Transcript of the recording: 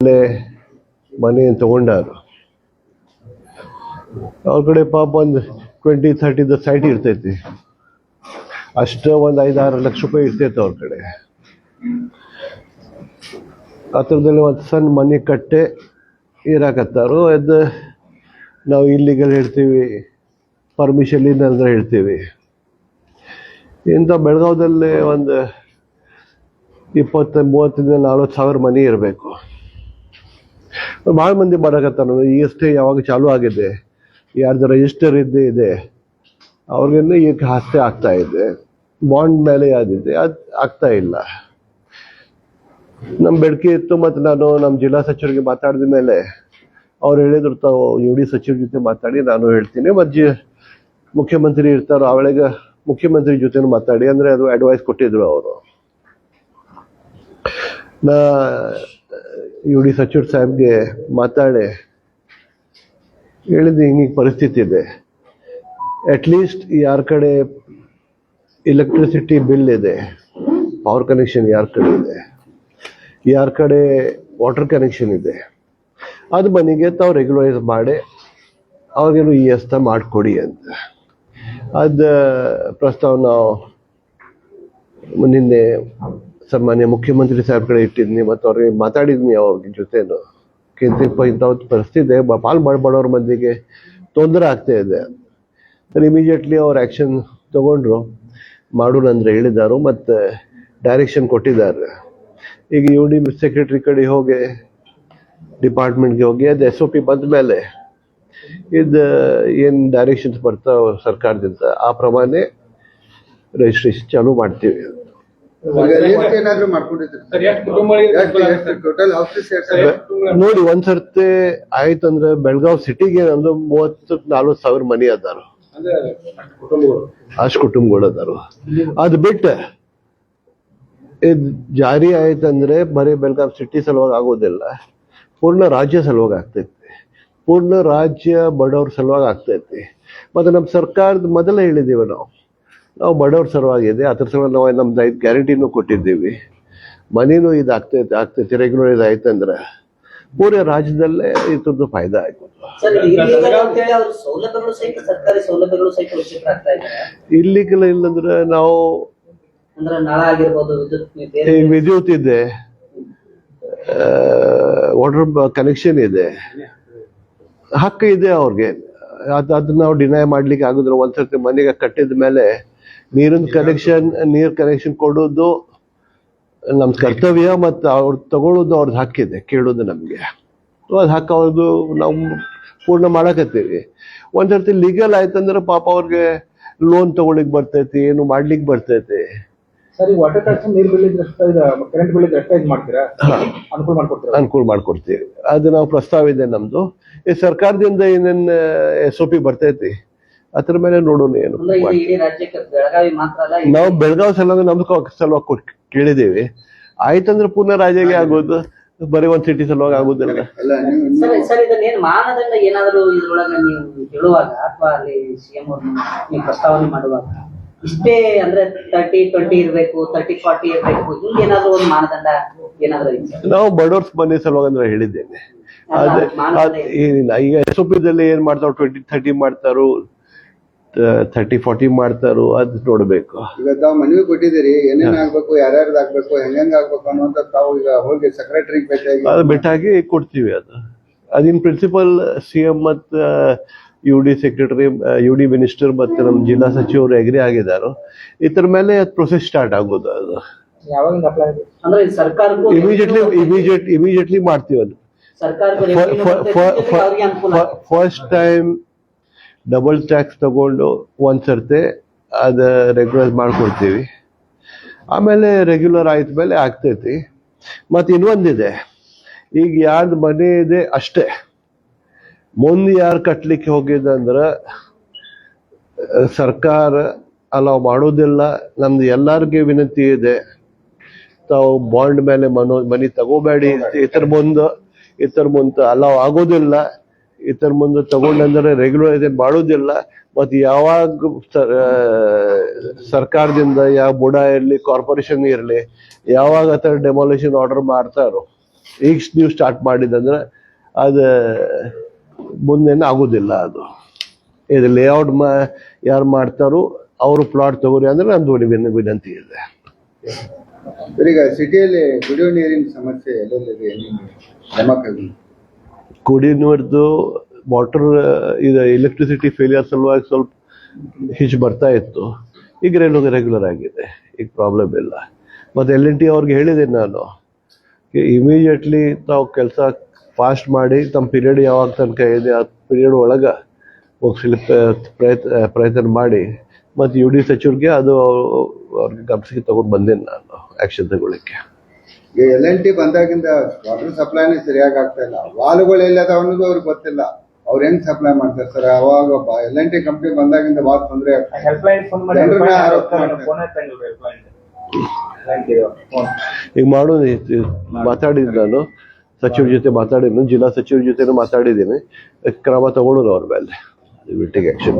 ಅಲ್ಲೇ ಮನೆ ತಗೊಂಡಾರು. ಅವ್ರ ಕಡೆ ಪಾಪ ಒಂದು ಟ್ವೆಂಟಿ ಥರ್ಟಿದ ಸೈಟ್ ಇರ್ತೈತಿ. ಅಷ್ಟ ಒಂದು ಐದಾರು ಲಕ್ಷ ರೂಪಾಯಿ ಇರ್ತೈತೆ ಅವ್ರ ಕಡೆ. ಹತ್ರದಲ್ಲಿ ಒಂದು ಸಣ್ಣ ಮನೆ ಕಟ್ಟೆ ಇರಾಕತ್ತಾರು. ಅದು ನಾವು ಇಲ್ಲಿಗಲ್ ಹೇಳ್ತೀವಿ ಪರ್ಮಿಷನ್ ಅಂದ್ರೆ ಹೇಳ್ತೀವಿ. ಇಂಥ ಬೆಳಗಾವದಲ್ಲಿ ಒಂದು ಇಪ್ಪತ್ತು, ಮೂವತ್ತರಿಂದ ನಲ್ವತ್ತು ಸಾವಿರ ಮನೆ ಇರಬೇಕು. ಭಾಳ ಮಂದಿ ಬರಕತ್ತಾರ ಈಗಷ್ಟೇ ಯಾವಾಗ ಚಾಲೂ ಆಗಿದೆ ಯಾರ್ದು ರಿಜಿಸ್ಟರ್ ಇದ್ದೇ ಇದೆ, ಅವ್ರಿಗೆಲ್ಲ ಈಗ ಹಾಸ್ತೆ ಆಗ್ತಾ ಇದೆ. ಬಾಂಡ್ ಮೇಲೆ ಯಾವ್ದಿದೆ, ಅದು ಆಗ್ತಾ ಇಲ್ಲ. ನಮ್ಮ ಬೇಡಿಕೆ ಇತ್ತು ಮತ್ತು ನಾನು ನಮ್ಮ ಜಿಲ್ಲಾ ಸಚಿವರಿಗೆ ಮಾತಾಡಿದ ಮೇಲೆ ಅವ್ರು ಹೇಳಿದ್ರು, ತಾವು ಯು ಡಿ ಸಚಿವರ ಜೊತೆ ಮಾತಾಡಿ, ನಾನು ಹೇಳ್ತೀನಿ. ಮತ್ತು ಜಿ ಮುಖ್ಯಮಂತ್ರಿ ಇರ್ತಾರೋ ಅವಳಿಗೆ ಮುಖ್ಯಮಂತ್ರಿ ಜೊತೆನೂ ಮಾತಾಡಿ, ಅಂದರೆ ಅದು ಅಡ್ವೈಸ್ ಕೊಟ್ಟಿದ್ರು ಅವರು. ನಾ ಯು ಡಿ ಸಚಿವ ಸಾಹೇಬ್ಗೆ ಮಾತಾಡಿ ಹೇಳಿದ್ದು ಹಿಂಗೆ ಪರಿಸ್ಥಿತಿ ಇದೆ. ಅಟ್ಲೀಸ್ಟ್ ಯಾರ ಕಡೆ ಎಲೆಕ್ಟ್ರಿಸಿಟಿ ಬಿಲ್ ಇದೆ ಪವರ್ ಕನೆಕ್ಷನ್ ಯಾರ ಕಡೆ ಇದೆ, ಯಾರ ಕಡೆ ವಾಟರ್ ಕನೆಕ್ಷನ್ ಇದೆ, ಅದು ಮನೆಗೆ ತಾವು ರೆಗ್ಯುಲರೈಸ್ ಮಾಡಿ ಅವ್ರಿಗೇನು ಈ ಎಸ್ತ ಮಾಡಿಕೊಡಿ ಅಂತ. ಅದು ಪ್ರಸ್ತಾವ ನಾವು ನಿನ್ನೆ ಸನ್ಮಾನ್ಯ ಮುಖ್ಯಮಂತ್ರಿ ಸಾಹೇಬ್ ಕಡೆ ಇಟ್ಟಿದ್ನಿ ಮತ್ತು ಅವ್ರಿಗೆ ಮಾತಾಡಿದ್ನಿ ಅವ್ರ ಜೊತೆನು. ಕೆಂತಿಪ್ಪ ಇಂಥ ಒಂದು ಪರಿಸ್ಥಿತಿ ಪಾಲ್ ಮಾಡಬಾಡೋರ ಮಂದಿಗೆ ತೊಂದರೆ ಆಗ್ತಾ ಇದೆ. ಇಮಿಡಿಯೇಟ್ಲಿ ಅವ್ರು ಆ್ಯಕ್ಷನ್ ತಗೊಂಡ್ರು. ಮಾಡೋಣ ಅಂದ್ರೆ ಹೇಳಿದಾರು ಮತ್ತು ಡೈರೆಕ್ಷನ್ ಕೊಟ್ಟಿದ್ದಾರೆ. ಈಗ ಯು ಡಿ ಸೆಕ್ರೆಟರಿ ಕಡೆ ಹೋಗಿ ಡಿಪಾರ್ಟ್ಮೆಂಟ್ಗೆ ಹೋಗಿ, ಅದು ಎಸ್ ಒ ಪಿ ಬಂದ ಮೇಲೆ ಇದು ಏನು ಡೈರೆಕ್ಷನ್ಸ್ ಬರ್ತಾವ ಸರ್ಕಾರದಿಂದ ಆ ಪ್ರಮಾಣ ರಿಜಿಸ್ಟ್ರೇಷನ್ ಚಾಲು ಮಾಡ್ತೀವಿ. ಏನಾದ್ರು ಒಂದ್ ಸರ್ತಿ? ಟೋಟಲ್ ಹೌಸಸ್ ನೋಡಿ ಆಯ್ತಂದ್ರೆ ಬೆಳಗಾವ್ ಸಿಟಿಗೆ ಅಂದ್ರೆ ಮೂವತ್ತು ನಾಲ್ವತ್ ಸಾವಿರ ಮನಿ ಅದಾರ. ಅಂದ್ರೆ ಅಷ್ಟು ಕುಟುಂಬಗಳು ಅದಾರ. ಅದ್ ಬಿಟ್ಟ ಇದು ಜಾರಿ ಆಯ್ತಂದ್ರೆ ಬರೀ ಬೆಳಗಾವ್ ಸಿಟಿ ಸಲುವಾಗಿ ಆಗೋದಿಲ್ಲ. ಪೂರ್ಣ ರಾಜ್ಯ ಸಲುವಾಗಿ ಆಗ್ತೈತಿ. ಪೂರ್ಣ ರಾಜ್ಯ ಬಡವ್ರ ಸಲುವಾಗಿ ಆಗ್ತೈತಿ. ಮತ್ತೆ ನಮ್ಮ ಸರ್ಕಾರದ ಮೊದಲೇ ಹೇಳಿದೀವಿ ನಾವು. ನಾವು ಬಡವ್ರ ಸಲುವಾಗಿದೆ ಅದ್ರ ಸಲುವಾಗಿ ನಾವು ನಮ್ದು ಐದು ಗ್ಯಾರಂಟಿನೂ ಕೊಟ್ಟಿದ್ದೀವಿ. ಮನೇನೂ ಇದು ಆಗ್ತೈತೆ ರೆಗ್ಯುಲರ್ ಇದಾಯ್ತು ಆಯ್ತಂದ್ರೆ ಪೂರ ರಾಜ್ಯದಲ್ಲೇ ಇದ್ರದ್ದು ಫಾಯ್ದಾ ಆಯ್ತು. ಇಲ್ಲಿಗೆಲ್ಲ ಇಲ್ಲಂದ್ರೆ ನಾವು ಅಂದ್ರೆ ವಿದ್ಯುತ್ ಇದೆ. ವಾಟರ್ ಕನೆಕ್ಷನ್ ಇದೆ. ಹಕ್ಕು ಇದೆ ಅವ್ರಿಗೆ. ಅದು ಅದನ್ನ ನಾವು ಡಿನೈ ಮಾಡ್ಲಿಕ್ಕೆ ಆಗುದಿಲ್ಲ. ಒಂದ್ಸರ್ತಿ ಮನೆಗೆ ಕಟ್ಟಿದ ಮೇಲೆ ನೀರಿನ ಕನೆಕ್ಷನ್ ನೀರ್ ಕನೆಕ್ಷನ್ ಕೊಡೋದು ನಮ್ಮ ಕರ್ತವ್ಯ ಮತ್ತು ಅವ್ರು ತಗೊಳ್ಳೋದು ಅವ್ರದ್ದು ಹಕ್ಕಿದೆ ಕೇಳೋದು ನಮಗೆ. ಅದ್ ಹಕ್ಕು ಅವ್ರದ್ದು ನಾವು ಪೂರ್ಣ ಮಾಡಕತ್ತೀವಿ. ಒಂದ್ಸರ್ತಿ ಲೀಗಲ್ ಆಯ್ತಂದ್ರೆ ಪಾಪ ಅವ್ರಿಗೆ ಲೋನ್ ತಗೊಳ್ಳಿಕ್ ಬರ್ತೈತಿ ಏನು ಮಾಡ್ಲಿಕ್ಕೆ ಬರ್ತೈತಿ. ಅನುಕೂಲ ಮಾಡ್ಕೊಡ್ತೀವಿ. ಅದು ನಾವು ಪ್ರಸ್ತಾವ ಇದೆ ನಮ್ದು. ಈ ಸರ್ಕಾರದಿಂದ ಏನೇನ್ ಎಸ್ ಒ ಪಿ ಬರ್ತೈತಿ ಅದ್ರ ಮೇಲೆ ನೋಡೋಣ ಏನು ನಾವು ಬೆಳಗಾವಿ ಮಾತ್ರ ಅಲ್ಲ ಇಡೀ- ನಾವು ಬೆಳಗಾವ್ ಸಲುವಾಗಿ ನಮ್ದು ಸಲುವಾಗಿ ಕೇಳಿದೇವಿ ಕೇಳಿದೀವಿ ಆಯ್ತಂದ್ರೆ ಪುನಃ ರಾಜ್ಯಗೆ ಆಗೋದು. ಬರೀ ಒಂದ್ ಸಿಟಿ ಸಲುವಾಗಿ ಆಗುದಿಲ್ಲ ಅಲ್ಲ ನೀವು ಸರ್ ಸರ್ ಇದನ್ನ ಏನ್ ಮಾನದಂಡ ಏನಾದರೂ ಇದ್ರೊಳಗ ನೀವು ಹೇಳುವಾಗ ಅಥವಾ ಅಲ್ಲಿ ಸಿಎಂ ಅವ್ರು ನೀವು ಪ್ರಸ್ತಾವನೆ ಮಾಡುವಾಗ ಇಷ್ಟೇ ಅಂದ್ರೆ ತರ್ಟಿ ಟ್ವೆಂಟಿ ಇರ್ಬೇಕು ತರ್ಟಿ ಫಾರ್ಟಿ ಇರ್ಬೇಕು ಹಿಂಗ್ ಏನಾದ್ರು ಒಂದು ಮಾನದಂಡ ಏನಾದ್ರು ನಾವು ಬಡವರ್ಸ್ ಮನೆ ಸಲುವಾಗಿ ಅಂದ್ರೆ ಹೇಳಿದ್ದೇನೆ. ಅದೇ ಏನಿಲ್ಲ. ಈಗ ಎಸ್ ಒ ಪಿದಲ್ಲಿ ಏನ್ ಮಾಡ್ತಾರೋ ಟ್ವೆಂಟಿ ಥರ್ಟಿ ಮಾಡ್ತಾರೋ ಥರ್ಟಿ ಫಾರ್ಟಿ ಮಾಡ್ತಾರೋ ಅದು ನೋಡ್ಬೇಕು. ಈಗ ತಾವು ಮನವಿ ಕೊಟ್ಟಿದ್ದೀರಿ ಏನೇನ್ ಆಗ್ಬೇಕು ಯಾರ್ಯಾರ್ದು ಆಗ್ಬೇಕು ಹೆಂಗ್ ಆಗ್ಬೇಕು ಅನ್ನುವಂತ ತಾವು ಈಗ ಹೋಗಿ ಸೆಕ್ರೆಟರಿ ಭೇಟಿಯಾಗಿ ಅದು ಬೆಟ್ಟಾಗಿ ಕೊಡ್ತೀವಿ ಅದು. ಅದಿನ್ ಪ್ರಿನ್ಸಿಪಲ್ ಸಿ ಎಂ ಮತ್ತು U D secretary U D minister ಮತ್ತು ನಮ್ಮ ಜಿಲ್ಲಾ ಸಚಿವರು ಎಗ್ರಿ ಆಗಿದ್ದಾರೋ ಇದ್ರ ಮೇಲೆ ಪ್ರೊಸೆಸ್ ಸ್ಟಾರ್ಟ್ ಆಗೋದು ಅದು. ಇಮಿಡಿಯೇಟ್ಲಿ ಇಮಿಡಿಯೇಟ್ ಇಮಿಡಿಯೇಟ್ಲಿ ಮಾಡ್ತೀವಿ ಅದು. ಫಸ್ಟ್ ಟೈಮ್ ಡಬಲ್ ಟ್ಯಾಕ್ಸ್ ತಗೊಂಡು ಒಂದ್ ಸರ್ತಿ ಅದ ರೆಗ್ಯುಲರ್ ಮಾಡ್ಕೊಡ್ತೀವಿ ಆಮೇಲೆ ರೆಗ್ಯುಲರ್ ಆಯ್ತ ಮೇಲೆ ಆಗ್ತೈತಿ. ಮತ್ತೆ ಇನ್ನೊಂದಿದೆ ಈಗ ಯಾರ್ದು ಮನೆ ಇದೆ ಅಷ್ಟೇ. ಮುಂದೆ ಯಾರು ಕಟ್ಲಿಕ್ಕೆ ಹೋಗಿದ್ದಂದ್ರೆ ಸರ್ಕಾರ ಅಲಾವ್ ಮಾಡೋದಿಲ್ಲ. ನಮ್ದು ಎಲ್ಲಾರ್ಗೆ ವಿನಂತಿ ಇದೆ. ತಾವು ಬಾಂಡ್ ಮೇಲೆ ಮನೋ ಮನಿ ತಗೋಬೇಡಿ. ಇತರ ಮುಂದೆ ಇತರ ಮುಂದೆ ಅಲಾವ್ ಆಗೋದಿಲ್ಲ. ಇತರ ಮುಂದೆ ತಗೊಂಡಂದ್ರೆ ರೆಗ್ಯುಲರ್ ಮಾಡೋದಿಲ್ಲ. ಮತ್ತು ಯಾವಾಗ ಸರ್ಕಾರದಿಂದ ಯಾವ ಬುಡ ಇರಲಿ ಕಾರ್ಪೊರೇಷನ್ ಇರಲಿ, ಯಾವಾಗ ಆ ಥರ ಡೆಮಾಲಿಷನ್ ಆರ್ಡರ್ ಮಾಡ್ತಾರೋ, ಈಗ ನೀವು ಸ್ಟಾರ್ಟ್ ಮಾಡಿದಂದ್ರೆ ಅದು ಮುಂದೇನು ಆಗೋದಿಲ್ಲ ಅದು. ಇದು ಲೇಔಟ್ ಮಾ, ಯಾರು ಮಾಡ್ತಾರೋ, ಅವರು ಪ್ಲಾಟ್ ತಗೋರಿ ಅಂದ್ರೆ ವಿನ- ವಿನಂತಿ ಇದೆ. ಈಗ ಸಿಟಿಯಲ್ಲಿ ಕುಡಿಯೋ ನೀರಿನ ಸಮಸ್ಯೆ ಎಲ್ಲೆಲ್ಲಿದೆ ಏನೇನು ಗಮಕಾಗಿ ಕುಡಿ ನೀರ್ದು ವಾಟರ್ ಇದು ಎಲೆಕ್ಟ್ರಿಸಿಟಿ ಫೇಲಿಯರ್ ಸಲುವಾಗಿ ಸ್ವಲ್ಪ ಹೆಚ್ಚು ಬರ್ತಾ ಇತ್ತು. ಈಗ ರೆಗ್ಯುಲರ್ ರೆಗ್ಯುಲರ್ ಆಗಿದೆ. ಈಗ ಪ್ರಾಬ್ಲಮ್ ಇಲ್ಲ. ಮತ್ತು ಎಲ್ ಎನ್ ಟಿ ಅವ್ರಿಗೆ ಹೇಳಿದ್ದೀನಿ ನಾನು ಇಮಿಡಿಯೇಟ್ಲಿ ತಾವು ಕೆಲಸ ಫಾಸ್ಟ್ ಮಾಡಿ, ತಮ್ಮ ಪೀರಿಯಡ್ ಯಾವಾಗ ತನಕ ಇದೆ, ಆ ಪೀರಿಯಡ್ ಒಳಗೆ ಹೋಗ್ಸಲಿ, ಪ್ರಯತ್ನ ಪ್ರಯತ್ನ ಮಾಡಿ. ಮತ್ತು ಯು ಡಿ ಸಚಿವರಿಗೆ ಅದು ಅವ್ರಿಗೆ ಗಮನಿಸಿ ತೊಗೊಂಡು ಬಂದೇನೆ ನಾನು ಆ್ಯಕ್ಷನ್ ತಗೊಳ್ಳಿಕ್ಕೆ. ಎಲ್ ಎನ್ ಟಿ ಬಂದಾಗಿಂದ ವಾಟರ್ ಸಪ್ಲೈನೇ ಸರಿಯಾಗಿ ಆಗ್ತಾ ಇಲ್ಲ. ವಾಲ್ಗಳು ಎಲ್ಲದ ಅನ್ನೋದು ಅವ್ರಿಗೆ ಗೊತ್ತಿಲ್ಲ. ಅವ್ರು ಹೆಂಗ್ ಸಪ್ಲೈ ಮಾಡ್ತಾರೆ ಸರ್? ಅವಾಗ ಎಲ್ ಎನ್ ಟಿ ಕಂಪ್ನಿ ಬಂದಾಗಿಂದ ಭಾಳ ತೊಂದರೆ ಮಾಡಿ ಈಗ ಮಾಡೋದು ಇದು ಮಾತಾಡಿದ್ದು ನಾನು ಸಚಿವರ ಜೊತೆ ಮಾತಾಡಿದ್ನು ಜಿಲ್ಲಾ ಸಚಿವರ ಜೊತೆ ಮಾತಾಡಿದ್ದೀನಿ. ಕ್ರಮ ತಗೊಳ್ಳೋರು ಅವ್ರ ಮೇಲೆ. Will take action